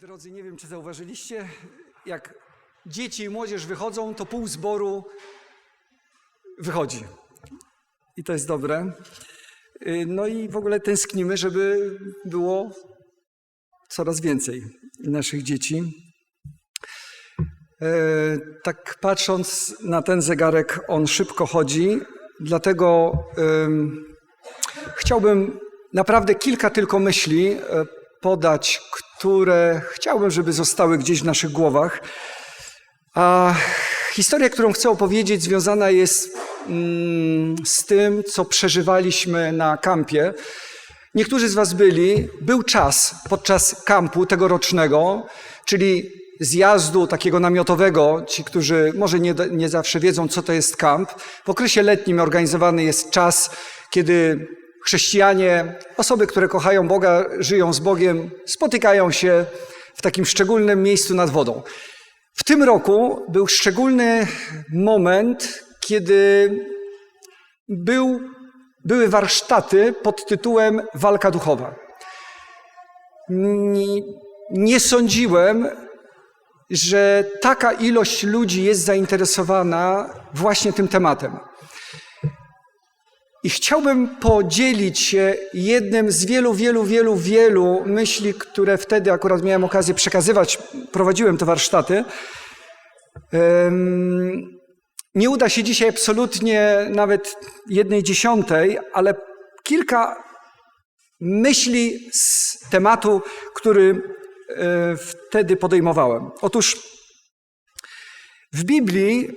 Drodzy, nie wiem, czy zauważyliście, jak dzieci i młodzież wychodzą, to pół zboru wychodzi. I to jest dobre. Y, No i w ogóle tęsknimy, żeby było coraz więcej naszych dzieci. E, Tak patrząc na ten zegarek, on szybko chodzi, dlatego ym, chciałbym naprawdę kilka tylko myśli e, podać, które chciałbym, żeby zostały gdzieś w naszych głowach. A historia, którą chcę opowiedzieć, związana jest mm, z tym, co przeżywaliśmy na kampie. Niektórzy z Was byli. Był czas podczas kampu tegorocznego, czyli zjazdu takiego namiotowego. Ci, którzy może nie, nie zawsze wiedzą, co to jest kamp. W okresie letnim organizowany jest czas, kiedy chrześcijanie, osoby, które kochają Boga, żyją z Bogiem, spotykają się w takim szczególnym miejscu nad wodą. W tym roku był szczególny moment, kiedy był, były warsztaty pod tytułem Walka duchowa. Nie, nie sądziłem, że taka ilość ludzi jest zainteresowana właśnie tym tematem. I chciałbym podzielić się jednym z wielu, wielu, wielu, wielu myśli, które wtedy akurat miałem okazję przekazywać. Prowadziłem te warsztaty. Nie uda się dzisiaj absolutnie nawet jednej dziesiątej, ale kilka myśli z tematu, który e, wtedy podejmowałem. Otóż w Biblii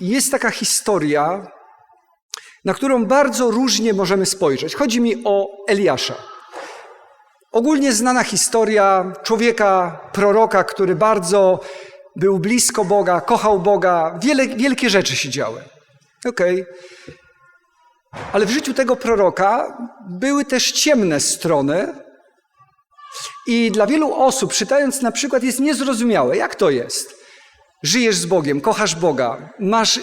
jest taka historia, na którą bardzo różnie możemy spojrzeć. Chodzi mi o Eliasza. Ogólnie znana historia człowieka, proroka, który bardzo był blisko Boga, kochał Boga, wiele, wielkie rzeczy się działy. Okej. Okay. Ale w życiu tego proroka były też ciemne strony. I dla wielu osób, czytając na przykład, jest niezrozumiałe, jak to jest. Żyjesz z Bogiem, kochasz Boga, masz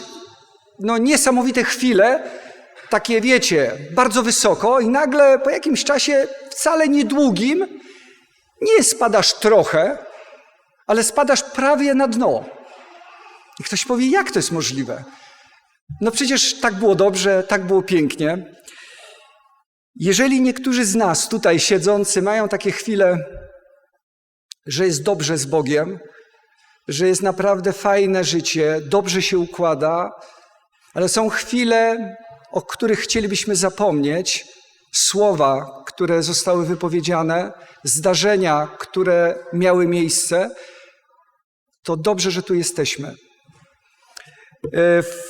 no, niesamowite chwile, takie wiecie, bardzo wysoko, i nagle po jakimś czasie, wcale niedługim, nie spadasz trochę, ale spadasz prawie na dno. I ktoś powie, jak to jest możliwe? No przecież tak było dobrze, tak było pięknie. Jeżeli niektórzy z nas tutaj siedzący mają takie chwile, że jest dobrze z Bogiem, że jest naprawdę fajne życie, dobrze się układa, ale są chwile, o których chcielibyśmy zapomnieć, słowa, które zostały wypowiedziane, zdarzenia, które miały miejsce, to dobrze, że tu jesteśmy.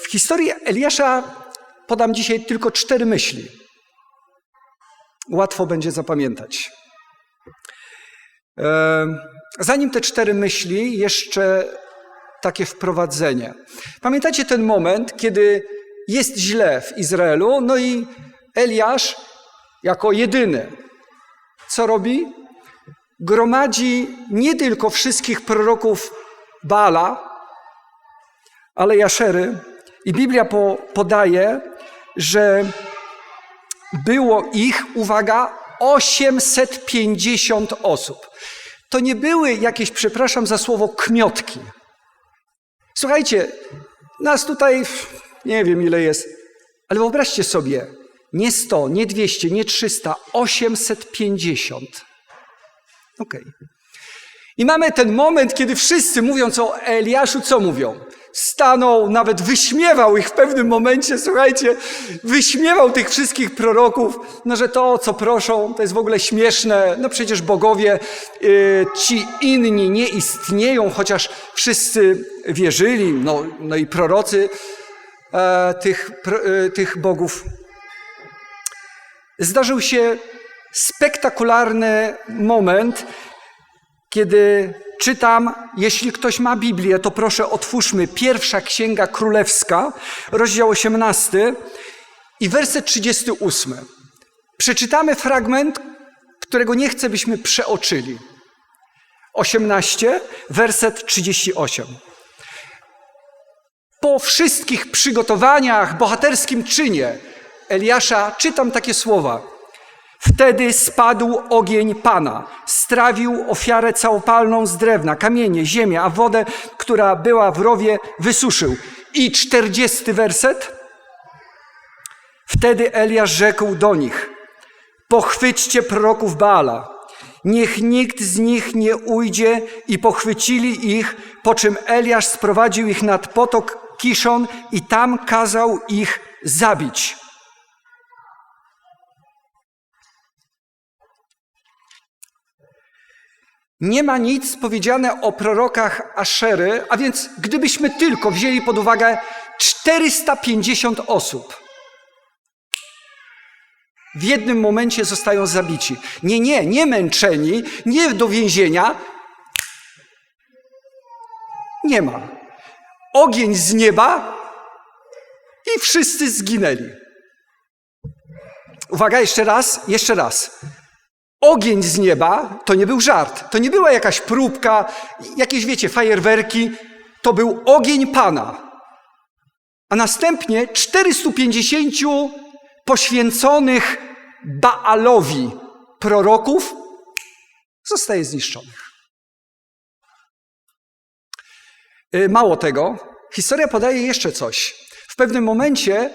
W historii Eliasza podam dzisiaj tylko cztery myśli. Łatwo będzie zapamiętać. Zanim te cztery myśli, jeszcze takie wprowadzenie. Pamiętacie ten moment, kiedy jest źle w Izraelu, no i Eliasz jako jedyny, co robi? Gromadzi nie tylko wszystkich proroków Bala, ale Jaszery. I Biblia po, podaje, że było ich, uwaga, 850 osób. To nie były jakieś, przepraszam za słowo, kmiotki. Słuchajcie, nas tutaj nie wiem ile jest, ale wyobraźcie sobie, nie 100, nie 200, nie 300, 850. Okej. Okay. I mamy ten moment, kiedy wszyscy mówiąc o Eliaszu, co mówią? Stanął, nawet wyśmiewał ich w pewnym momencie, słuchajcie, wyśmiewał tych wszystkich proroków, no że to, co proszą, to jest w ogóle śmieszne, no przecież bogowie, yy, ci inni nie istnieją, chociaż wszyscy wierzyli, no, no i prorocy tych, e, tych bogów. Zdarzył się spektakularny moment, kiedy czytam, jeśli ktoś ma Biblię, to proszę otwórzmy pierwsza księga królewska, rozdział 18 i werset 38. Przeczytamy fragment, którego nie chcę, byśmy przeoczyli. 18, werset 38. Po wszystkich przygotowaniach, bohaterskim czynie Eliasza czytam takie słowa. Wtedy spadł ogień Pana, strawił ofiarę całopalną z drewna, kamienie, ziemię, a wodę, która była w rowie, wysuszył. I czterdziesty werset. Wtedy Eliasz rzekł do nich: Pochwyćcie proroków Baala, niech nikt z nich nie ujdzie, i pochwycili ich, po czym Eliasz sprowadził ich nad potok Kiszon i tam kazał ich zabić. Nie ma nic powiedziane o prorokach Aszery, a więc gdybyśmy tylko wzięli pod uwagę 450 osób, w jednym momencie zostają zabici. Nie, nie, nie męczeni, nie do więzienia. Nie ma. Ogień z nieba i wszyscy zginęli. Uwaga, jeszcze raz, jeszcze raz. Ogień z nieba to nie był żart, to nie była jakaś próbka, jakieś, wiecie, fajerwerki. To był ogień Pana. A następnie 450 poświęconych Baalowi proroków zostaje zniszczonych. Mało tego, historia podaje jeszcze coś. W pewnym momencie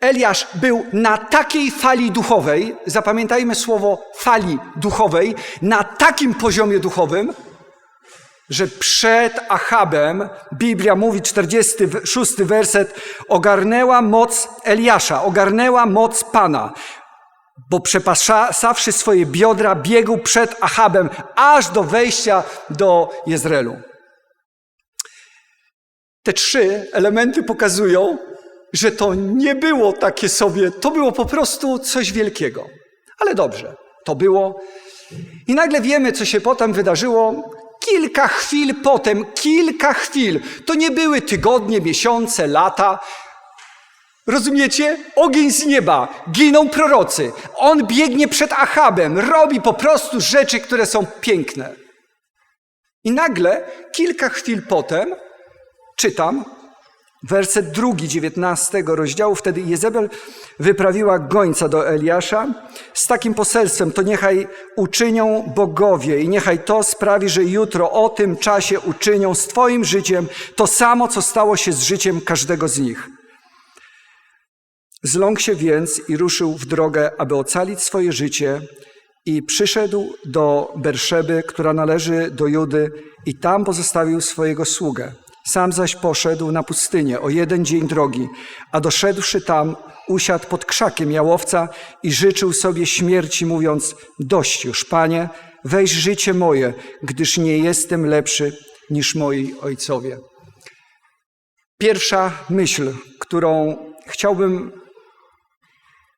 Eliasz był na takiej fali duchowej, zapamiętajmy słowo fali duchowej, na takim poziomie duchowym, że przed Achabem, Biblia mówi, 46 werset, ogarnęła moc Eliasza, ogarnęła moc Pana, bo przepasawszy swoje biodra, biegł przed Achabem, aż do wejścia do Jezreelu. Te trzy elementy pokazują, że to nie było takie sobie, to było po prostu coś wielkiego. Ale dobrze, to było. I nagle wiemy, co się potem wydarzyło. Kilka chwil potem, kilka chwil. To nie były tygodnie, miesiące, lata. Rozumiecie? Ogień z nieba, giną prorocy. On biegnie przed Achabem, robi po prostu rzeczy, które są piękne. I nagle, kilka chwil potem, czytam, werset drugi, dziewiętnastego rozdziału, wtedy Jezebel wyprawiła gońca do Eliasza z takim poselstwem, to niechaj uczynią bogowie i niechaj to sprawi, że jutro o tym czasie uczynią z Twoim życiem to samo, co stało się z życiem każdego z nich. Zląkł się więc i ruszył w drogę, aby ocalić swoje życie i przyszedł do Berszeby, która należy do Judy i tam pozostawił swojego sługę. Sam zaś poszedł na pustynię o jeden dzień drogi, a doszedłszy tam, usiadł pod krzakiem jałowca i życzył sobie śmierci, mówiąc: Dość już, panie, weź życie moje, gdyż nie jestem lepszy niż moi ojcowie. Pierwsza myśl, którą chciałbym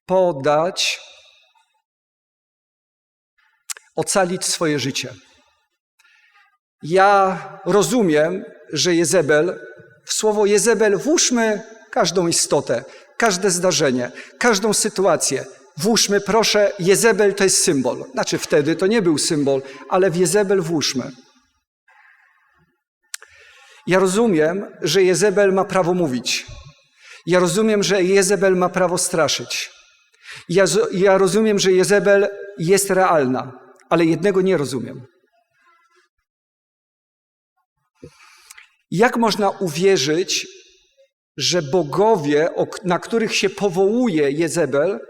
podać, ocalić swoje życie. Ja rozumiem, że Jezebel, w słowo Jezebel włóżmy każdą istotę, każde zdarzenie, każdą sytuację. Włóżmy, proszę, Jezebel to jest symbol. Znaczy wtedy to nie był symbol, ale w Jezebel włóżmy. Ja rozumiem, że Jezebel ma prawo mówić. Ja rozumiem, że Jezebel ma prawo straszyć. Ja, ja rozumiem, że Jezebel jest realna, ale jednego nie rozumiem. Jak można uwierzyć, że bogowie, na których się powołuje Jezebel,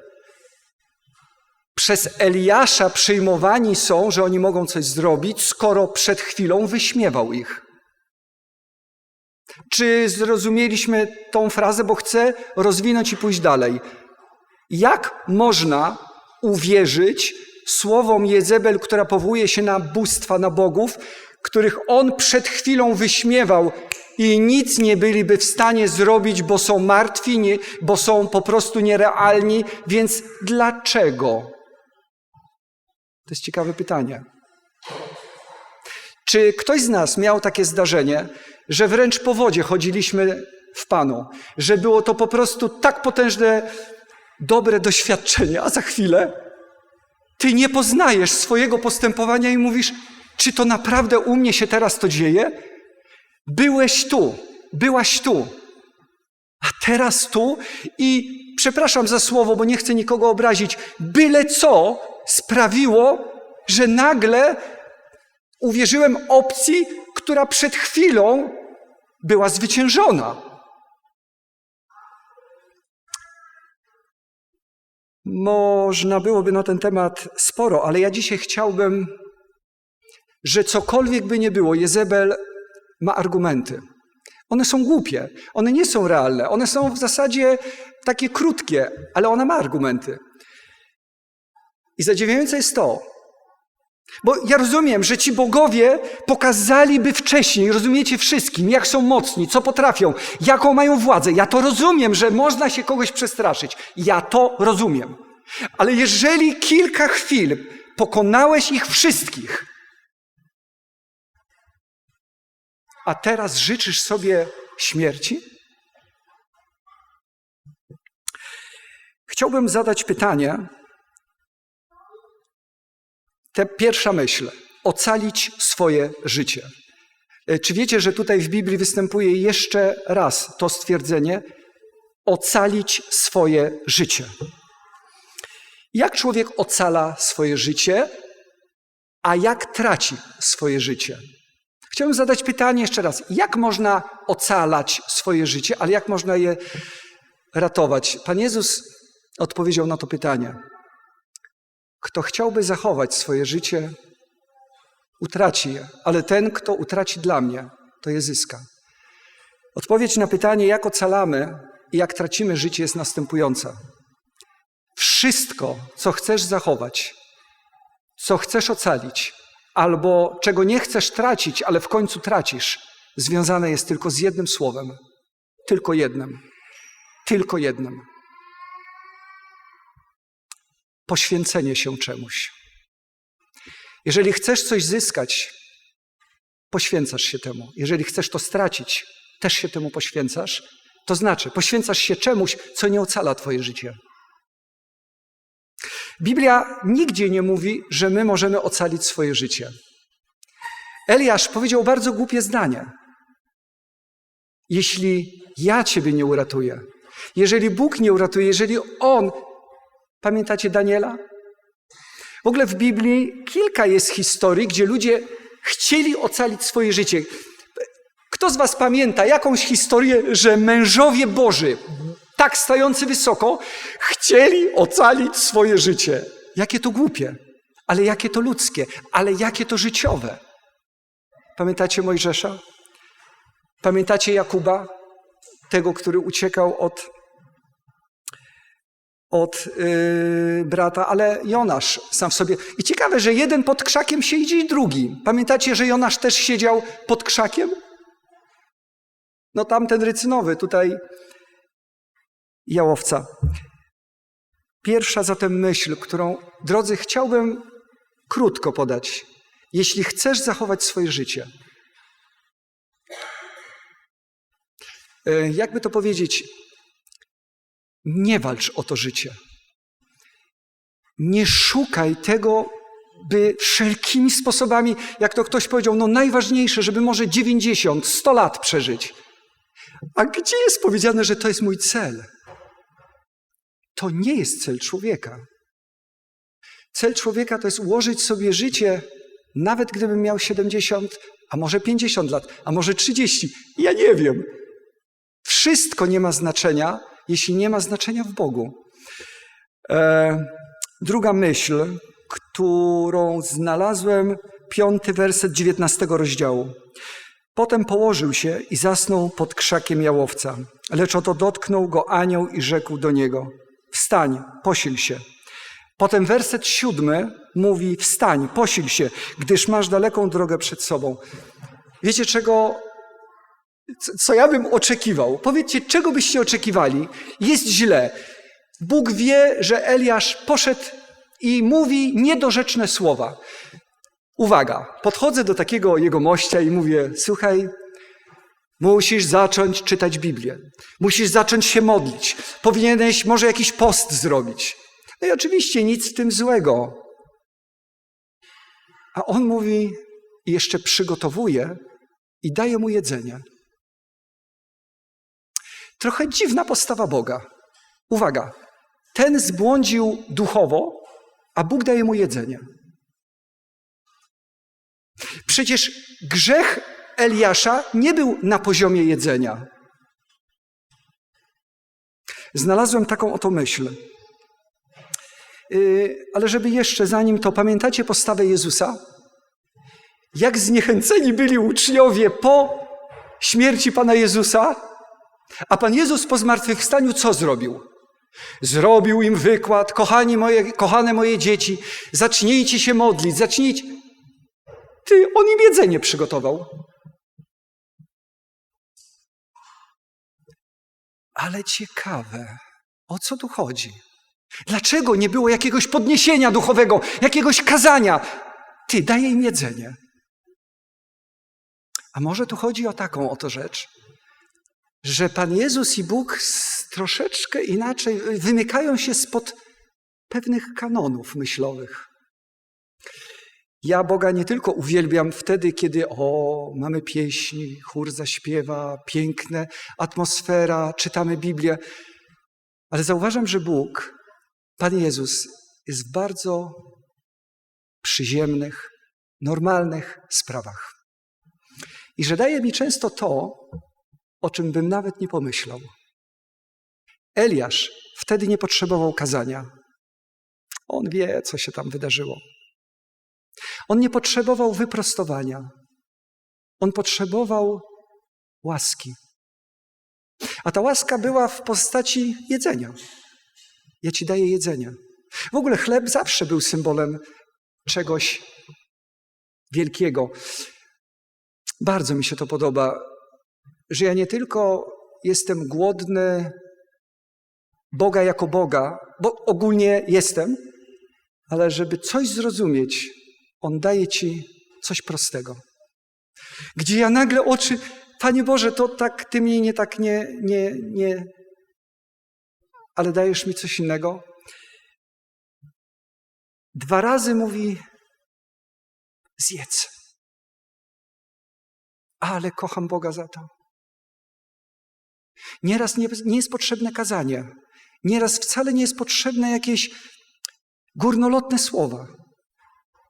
przez Eliasza przyjmowani są, że oni mogą coś zrobić, skoro przed chwilą wyśmiewał ich? Czy zrozumieliśmy tą frazę, bo chcę rozwinąć i pójść dalej? Jak można uwierzyć słowom Jezebel, która powołuje się na bóstwa, na bogów, których on przed chwilą wyśmiewał i nic nie byliby w stanie zrobić, bo są martwi, nie, bo są po prostu nierealni, więc dlaczego? To jest ciekawe pytanie. Czy ktoś z nas miał takie zdarzenie, że wręcz po wodzie chodziliśmy w Panu, że było to po prostu tak potężne, dobre doświadczenie, a za chwilę ty nie poznajesz swojego postępowania i mówisz, czy to naprawdę u mnie się teraz to dzieje? Byłeś tu, byłaś tu, a teraz tu i przepraszam za słowo, bo nie chcę nikogo obrazić, byle co sprawiło, że nagle uwierzyłem opcji, która przed chwilą była zwyciężona. Można byłoby na ten temat sporo, ale ja dzisiaj chciałbym, że cokolwiek by nie było, Jezebel ma argumenty. One są głupie, one nie są realne, one są w zasadzie takie krótkie, ale ona ma argumenty. I zadziwiające jest to, bo ja rozumiem, że ci bogowie pokazaliby wcześniej, rozumiecie wszystkim, jak są mocni, co potrafią, jaką mają władzę. Ja to rozumiem, że można się kogoś przestraszyć. Ja to rozumiem. Ale jeżeli kilka chwil pokonałeś ich wszystkich, a teraz życzysz sobie śmierci? Chciałbym zadać pytanie, te pierwsza myśl, ocalić swoje życie. E, czy wiecie, że tutaj w Biblii występuje jeszcze raz to stwierdzenie, ocalić swoje życie? Jak człowiek ocala swoje życie, a jak traci swoje życie? Chciałbym zadać pytanie jeszcze raz. Jak można ocalać swoje życie, ale jak można je ratować? Pan Jezus odpowiedział na to pytanie. Kto chciałby zachować swoje życie, utraci je, ale ten, kto utraci dla mnie, to je zyska. Odpowiedź na pytanie, jak ocalamy i jak tracimy życie, jest następująca. Wszystko, co chcesz zachować, co chcesz ocalić, albo czego nie chcesz tracić, ale w końcu tracisz, związane jest tylko z jednym słowem. Tylko jednym. Tylko jednym. Poświęcenie się czemuś. Jeżeli chcesz coś zyskać, poświęcasz się temu. Jeżeli chcesz to stracić, też się temu poświęcasz. To znaczy, poświęcasz się czemuś, co nie ocala Twoje życie. Biblia nigdzie nie mówi, że my możemy ocalić swoje życie. Eliasz powiedział bardzo głupie zdanie. Jeśli ja Ciebie nie uratuję, jeżeli Bóg nie uratuje, jeżeli On. Pamiętacie Daniela? W ogóle w Biblii kilka jest historii, gdzie ludzie chcieli ocalić swoje życie. Kto z Was pamięta jakąś historię, że mężowie Boży, tak stający wysoko, chcieli ocalić swoje życie. Jakie to głupie, ale jakie to ludzkie, ale jakie to życiowe. Pamiętacie Mojżesza? Pamiętacie Jakuba? Tego, który uciekał od, od yy, brata, ale Jonasz sam w sobie. I ciekawe, że jeden pod krzakiem siedzi drugi. Pamiętacie, że Jonasz też siedział pod krzakiem? No tamten rycynowy, tutaj jałowca. Pierwsza zatem myśl, którą, drodzy, chciałbym krótko podać. Jeśli chcesz zachować swoje życie, e, jakby to powiedzieć, nie walcz o to życie. Nie szukaj tego, by wszelkimi sposobami, jak to ktoś powiedział, no najważniejsze, żeby może 90, 100 lat przeżyć. A gdzie jest powiedziane, że to jest mój cel? To nie jest cel człowieka. Cel człowieka to jest ułożyć sobie życie, nawet gdybym miał 70, a może 50 lat, a może 30. Ja nie wiem. Wszystko nie ma znaczenia, jeśli nie ma znaczenia w Bogu. E, druga myśl, którą znalazłem, piąty werset dziewiętnastego rozdziału. Potem położył się i zasnął pod krzakiem jałowca, lecz oto dotknął go anioł i rzekł do niego: Wstań, posil się. Potem werset siódmy mówi: Wstań, posil się, gdyż masz daleką drogę przed sobą. Wiecie czego? Co ja bym oczekiwał? Powiedzcie, czego byście oczekiwali? Jest źle. Bóg wie, że Eliasz poszedł i mówi niedorzeczne słowa. Uwaga, podchodzę do takiego jego mościa i mówię: Słuchaj, musisz zacząć czytać Biblię. Musisz zacząć się modlić. Powinieneś może jakiś post zrobić. No i oczywiście nic w tym złego. A on mówi, i jeszcze przygotowuje i daje mu jedzenie. Trochę dziwna postawa Boga. Uwaga, ten zbłądził duchowo, a Bóg daje mu jedzenie. Przecież grzech Eliasza nie był na poziomie jedzenia. Znalazłem taką oto myśl. Yy, ale żeby jeszcze zanim to, pamiętacie postawę Jezusa? Jak zniechęceni byli uczniowie po śmierci Pana Jezusa? A Pan Jezus po zmartwychwstaniu co zrobił? Zrobił im wykład, kochani moje, kochane moje dzieci, zacznijcie się modlić, zacznijcie. Ty, on im jedzenie przygotował. Ale ciekawe, o co tu chodzi? Dlaczego nie było jakiegoś podniesienia duchowego, jakiegoś kazania? Ty, daje im jedzenie. A może tu chodzi o taką oto rzecz, że Pan Jezus i Bóg troszeczkę inaczej wymykają się spod pewnych kanonów myślowych. Ja Boga nie tylko uwielbiam wtedy, kiedy o, mamy pieśni, chór zaśpiewa, piękne, atmosfera, czytamy Biblię, ale zauważam, że Bóg, Pan Jezus, jest w bardzo przyziemnych, normalnych sprawach. I że daje mi często to, o czym bym nawet nie pomyślał. Eliasz wtedy nie potrzebował kazania. On wie, co się tam wydarzyło. On nie potrzebował wyprostowania. On potrzebował łaski. A ta łaska była w postaci jedzenia. Ja ci daję jedzenie. W ogóle chleb zawsze był symbolem czegoś wielkiego. Bardzo mi się to podoba, że ja nie tylko jestem głodny Boga jako Boga, bo ogólnie jestem, ale żeby coś zrozumieć, On daje ci coś prostego. Gdzie ja nagle oczy, Panie Boże, to tak, Ty mnie nie tak nie, nie, nie, ale dajesz mi coś innego. Dwa razy mówi, zjedz. Ale kocham Boga za to. Nieraz nie, nie jest potrzebne kazanie. Nieraz wcale nie jest potrzebne jakieś górnolotne słowa.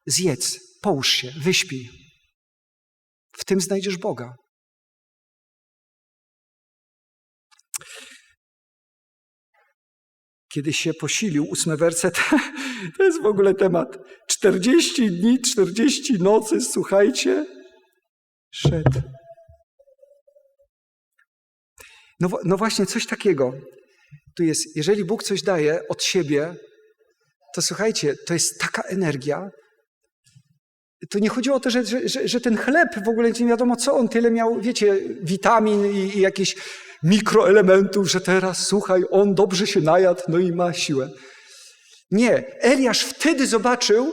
Zjedz, połóż się, wyśpij. W tym znajdziesz Boga. Kiedy się posilił, ósmy werset, to jest w ogóle temat. 40 dni, 40 nocy, słuchajcie, szedł. No, no właśnie, coś takiego. Tu jest, jeżeli Bóg coś daje od siebie, to słuchajcie, to jest taka energia. Tu nie chodziło o to, że, że, że, ten chleb w ogóle nie wiadomo co on tyle miał, wiecie, witamin i, i jakichś mikroelementów, że teraz słuchaj, on dobrze się najadł, no i ma siłę. Nie, Eliasz wtedy zobaczył,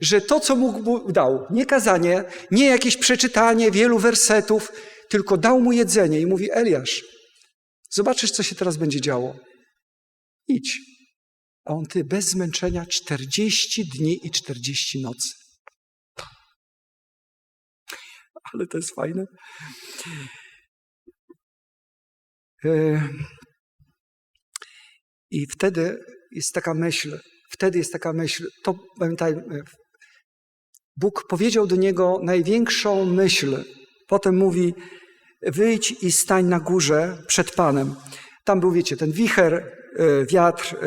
że to, co mu dał, nie kazanie, nie jakieś przeczytanie wielu wersetów, tylko dał mu jedzenie i mówi: Eliasz, zobaczysz, co się teraz będzie działo. Idź. A on ty bez zmęczenia 40 dni i 40 nocy. Ale to jest fajne. E, I wtedy jest taka myśl, wtedy jest taka myśl, to pamiętajmy, Bóg powiedział do niego największą myśl. Potem mówi: Wyjdź i stań na górze przed Panem. Tam był, wiecie, ten wicher, e, wiatr, e,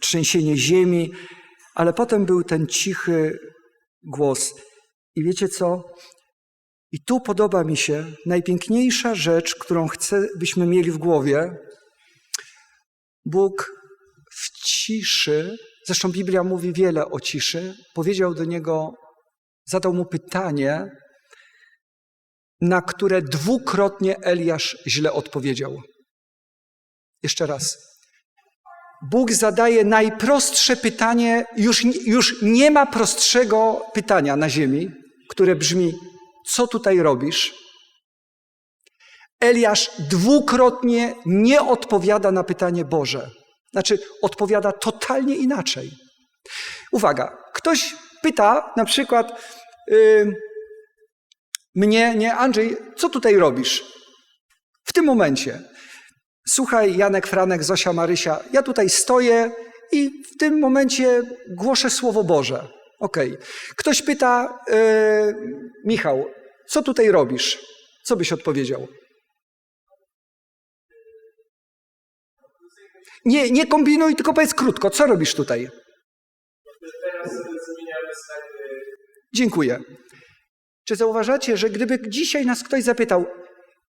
trzęsienie ziemi, ale potem był ten cichy głos. I wiecie co? I tu podoba mi się najpiękniejsza rzecz, którą chcę, byśmy mieli w głowie. Bóg w ciszy, zresztą Biblia mówi wiele o ciszy, powiedział do niego: zadał mu pytanie, na które dwukrotnie Eliasz źle odpowiedział. Jeszcze raz. Bóg zadaje najprostsze pytanie, już, już nie ma prostszego pytania na ziemi, które brzmi: Co tutaj robisz? Eliasz dwukrotnie nie odpowiada na pytanie Boże. Znaczy, odpowiada totalnie inaczej. Uwaga, ktoś pyta na przykład yy, mnie, nie, Andrzej, co tutaj robisz? W tym momencie. Słuchaj, Janek, Franek, Zosia, Marysia, ja tutaj stoję i w tym momencie głoszę Słowo Boże. Okej. Ktoś pyta, e, Michał, co tutaj robisz? Co byś odpowiedział? Nie, nie kombinuj, tylko powiedz krótko, co robisz tutaj? Dziękuję. Czy zauważacie, że gdyby dzisiaj nas ktoś zapytał,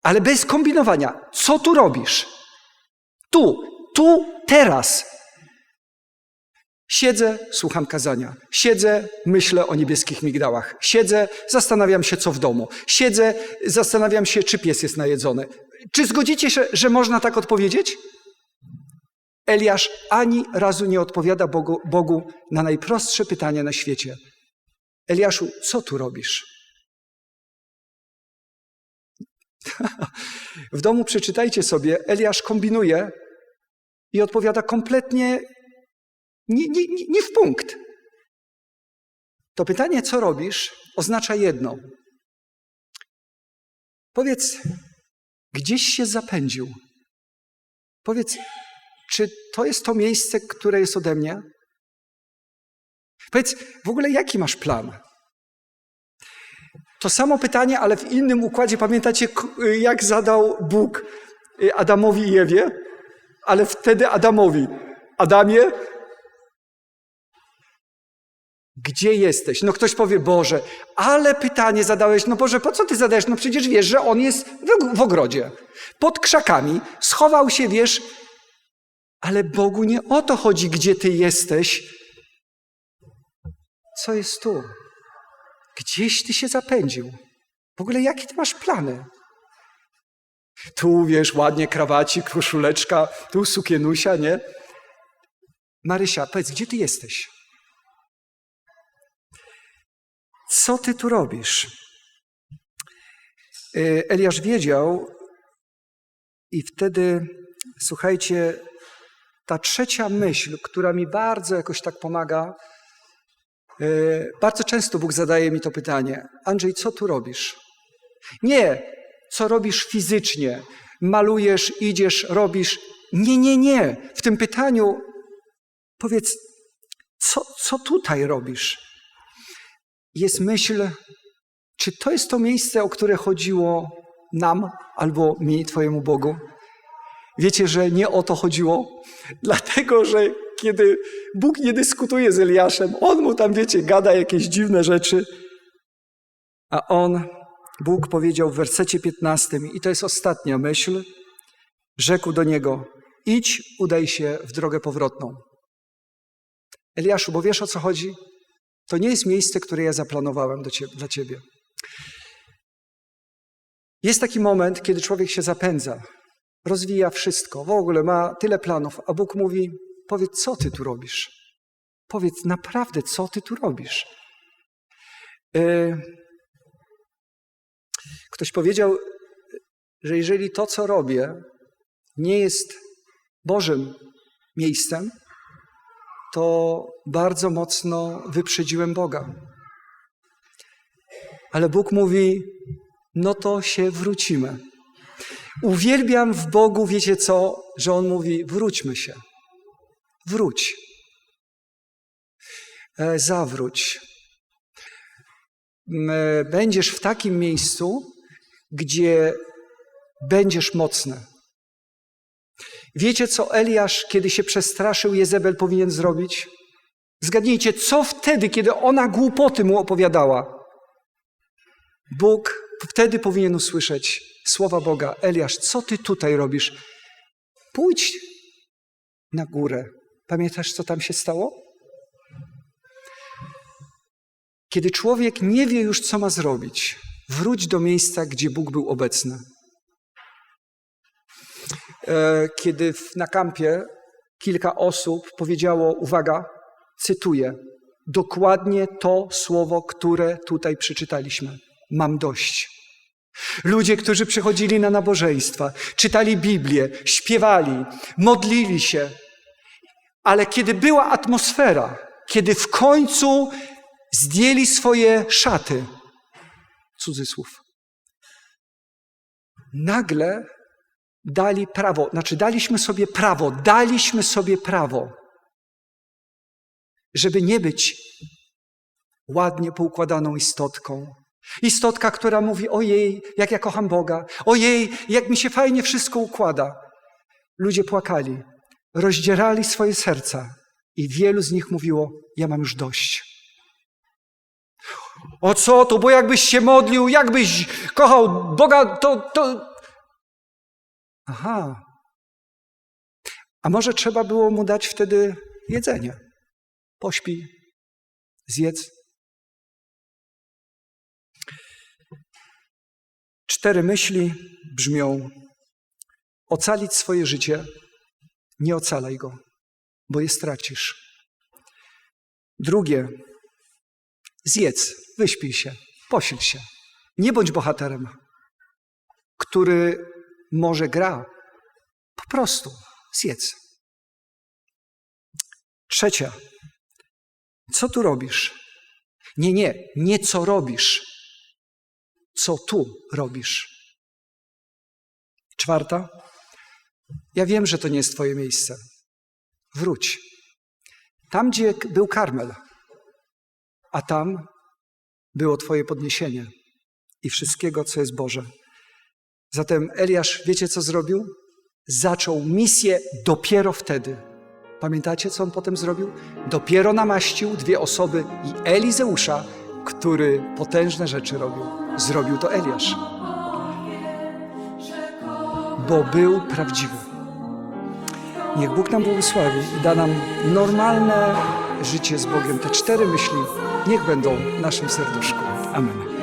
ale bez kombinowania, co tu robisz? Tu, tu, teraz. Siedzę, słucham kazania. Siedzę, myślę o niebieskich migdałach. Siedzę, zastanawiam się, co w domu. Siedzę, zastanawiam się, czy pies jest najedzony. Czy zgodzicie się, że można tak odpowiedzieć? Eliasz ani razu nie odpowiada Bogu, Bogu na najprostsze pytanie na świecie. Eliaszu, co tu robisz? w domu przeczytajcie sobie, Eliasz kombinuje i odpowiada kompletnie nie, nie, nie, w punkt. To pytanie, co robisz, oznacza jedno. Powiedz, gdzieś się zapędził. Powiedz, czy to jest to miejsce, które jest ode mnie? Powiedz, w ogóle jaki masz plan? To samo pytanie, ale w innym układzie. Pamiętacie, jak zadał Bóg Adamowi i Ewie? Ale wtedy Adamowi. Adamie, gdzie jesteś? No ktoś powie, Boże, ale pytanie zadałeś, no Boże, po co ty zadajesz? No przecież wiesz, że on jest w, ogrodzie, pod krzakami, schował się, wiesz, ale Bogu nie o to chodzi, gdzie ty jesteś. Co jest tu? Gdzieś ty się zapędził. W ogóle jakie ty masz plany? Tu, wiesz, ładnie krawacik, koszuleczka, tu sukienusia, nie? Marysia, powiedz, gdzie ty jesteś? Co ty tu robisz? Eliasz wiedział i wtedy, słuchajcie, ta trzecia myśl, która mi bardzo jakoś tak pomaga, bardzo często Bóg zadaje mi to pytanie: Andrzej, co tu robisz? Nie, co robisz fizycznie, malujesz, idziesz, robisz. Nie, nie, nie. W tym pytaniu powiedz, co, co tutaj robisz? Jest myśl, czy to jest to miejsce, o które chodziło nam albo mi, Twojemu Bogu? Wiecie, że nie o to chodziło? Dlatego, że kiedy Bóg nie dyskutuje z Eliaszem, on mu tam, wiecie, gada jakieś dziwne rzeczy, a on, Bóg powiedział w wersecie 15, i to jest ostatnia myśl, rzekł do niego: Idź, udaj się w drogę powrotną. Eliaszu, bo wiesz o co chodzi? To nie jest miejsce, które ja zaplanowałem ciebie, dla ciebie. Jest taki moment, kiedy człowiek się zapędza, rozwija wszystko, w ogóle ma tyle planów, a Bóg mówi: Powiedz, co ty tu robisz? Powiedz naprawdę, co ty tu robisz? E, ktoś powiedział, że jeżeli to, co robię, nie jest Bożym miejscem, to bardzo mocno wyprzedziłem Boga. Ale Bóg mówi: No to się wrócimy. Uwielbiam w Bogu, wiecie co, że On mówi: wróćmy się. Wróć. E, zawróć. Będziesz w takim miejscu, gdzie będziesz mocny. Wiecie, co Eliasz, kiedy się przestraszył, Jezebel powinien zrobić? Zgadnijcie, co wtedy, kiedy ona głupoty mu opowiadała? Bóg wtedy powinien usłyszeć słowa Boga: Eliasz, co ty tutaj robisz? Pójdź na górę. Pamiętasz, co tam się stało? Kiedy człowiek nie wie już, co ma zrobić, wróć do miejsca, gdzie Bóg był obecny. E, kiedy na kampie kilka osób powiedziało, uwaga, cytuję, dokładnie to słowo, które tutaj przeczytaliśmy. Mam dość. Ludzie, którzy przychodzili na nabożeństwa, czytali Biblię, śpiewali, modlili się, ale kiedy była atmosfera, kiedy w końcu zdjęli swoje szaty, cudzysłów, nagle dali prawo, znaczy daliśmy sobie prawo, daliśmy sobie prawo żeby nie być ładnie poukładaną istotką. Istotka, która mówi: Ojej, jak ja kocham Boga, ojej, jak mi się fajnie wszystko układa. Ludzie płakali, rozdzierali swoje serca i wielu z nich mówiło: Ja mam już dość. O co to, bo jakbyś się modlił, jakbyś kochał Boga, to. to... Aha. A może trzeba było mu dać wtedy jedzenie? Pośpij, zjedz. Cztery myśli brzmią: ocalić swoje życie, nie ocalaj go, bo je stracisz. Drugie, zjedz, wyśpij się, posil się. Nie bądź bohaterem, który może gra. Po prostu zjedz. Trzecia, co tu robisz? Nie, nie, nie co robisz, co tu robisz. Czwarta, ja wiem, że to nie jest Twoje miejsce. Wróć. Tam, gdzie był Karmel, a tam było Twoje podniesienie i wszystkiego, co jest Boże. Zatem Eliasz, wiecie co zrobił? Zaczął misję dopiero wtedy. Pamiętacie, co on potem zrobił? Dopiero namaścił dwie osoby i Elizeusza, który potężne rzeczy robił. Zrobił to Eliasz. Bo był prawdziwy. Niech Bóg nam błogosławi i da nam normalne życie z Bogiem. Te cztery myśli niech będą w naszym serduszku. Amen.